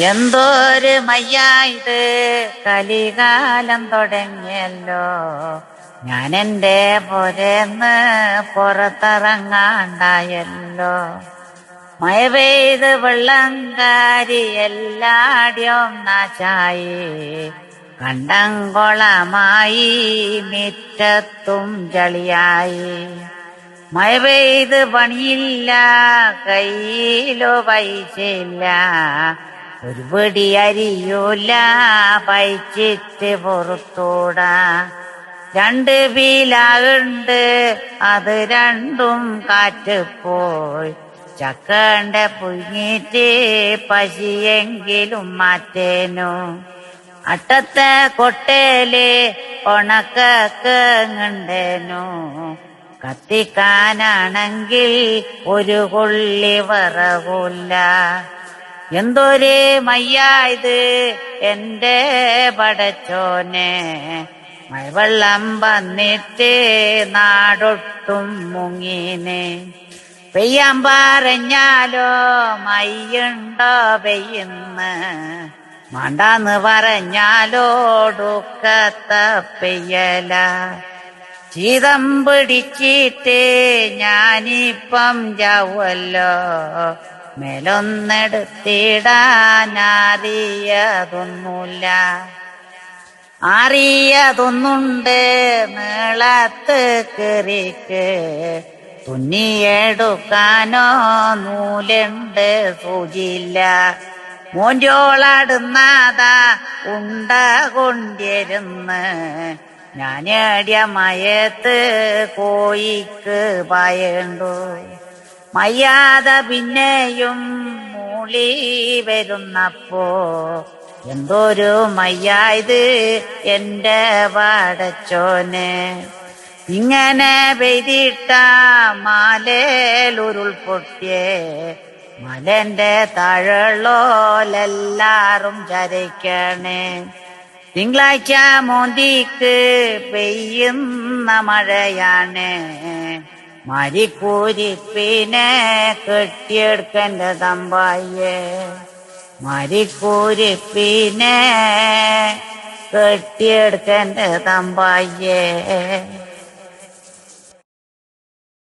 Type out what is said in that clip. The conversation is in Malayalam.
എന്തോര് മയ്യായത് കലികാലം തുടങ്ങിയല്ലോ. ഞാൻ എന്റെ പുരന്ന് പുറത്തിറങ്ങാണ്ടായല്ലോ. മഴ പെയ്ത് വെള്ളങ്കാരി എല്ലാടിയും നാശായി. കണ്ടംകൊളമായി മിറ്റത്തും ചളിയായി മഴ പെയ്ത് പണിയില്ല കയ്യിലോ പൈസയില്ല. ഒരു പിടി അരിയൂല പൈച്ചിട്ട് പുറത്തൂടാ. രണ്ട് പീലാകുണ്ട് അത് രണ്ടും കാറ്റ് പോയി. ചക്കണ്ട പുഴുങ്ങിയിട്ട് പശിയെങ്കിലും മാറ്റേനു. അട്ടത്തെ കൊട്ടേൽ ഉണക്കങ്ങണ്ടേനു കത്തിക്കാനാണെങ്കിൽ ഒരു കൊള്ളി വിറകൂല്ല. എന്തൊരു മയ്യായത് എന്റെ പടച്ചോനെ മഴവെള്ളം വന്നിട്ട് നാടൊട്ടും മുങ്ങിനെ. പെയ്യാൻ പറഞ്ഞാലോ മയ്യുണ്ടോ പെയ്യുന്ന? മണ്ടാന്ന് പറഞ്ഞാലോടുക്കത്ത പെയ്യല. ചീതം പിടിച്ചിട്ട് ഞാനിപ്പം ചാവല്ലോ മേലൊന്നെടുത്തിടാനറിയതൊന്നുമില്ല. അറിയതൊന്നുണ്ട് മേളത്ത് കറിക്ക് തുന്നിയെടുക്കാനോ നൂലുണ്ട് സൂചിയില്ല. മോഞ്ചോളാടുന്നാതാ ഉണ്ട കൊണ്ടിരുന്ന് ഞാനേടിയ മയത്ത് കോയിക്ക് പായണ്ടു. മയ്യാത പിന്നെയും മൂളി വരുന്നപ്പോ എന്തോരു മയ്യായത് എന്റെ വാടച്ചോനെ. ഇങ്ങനെ പെയ്തിട്ട മാലേലുരുൾ പൊട്ടിയേ. മലന്റെ താഴെള്ളോലെല്ലാരും ചരയ്ക്കണേ തിങ്കളാഴ്ച മോന്തിക്ക് പെയ്യുന്ന മഴയാണ്. മരിക്കൂരിപ്പിനെ കെട്ടിയെടുക്കന്റെ തമ്പായേ മരിക്കൂരിപ്പിനെ കെട്ടിയെടുക്കന്റെ തമ്പായേ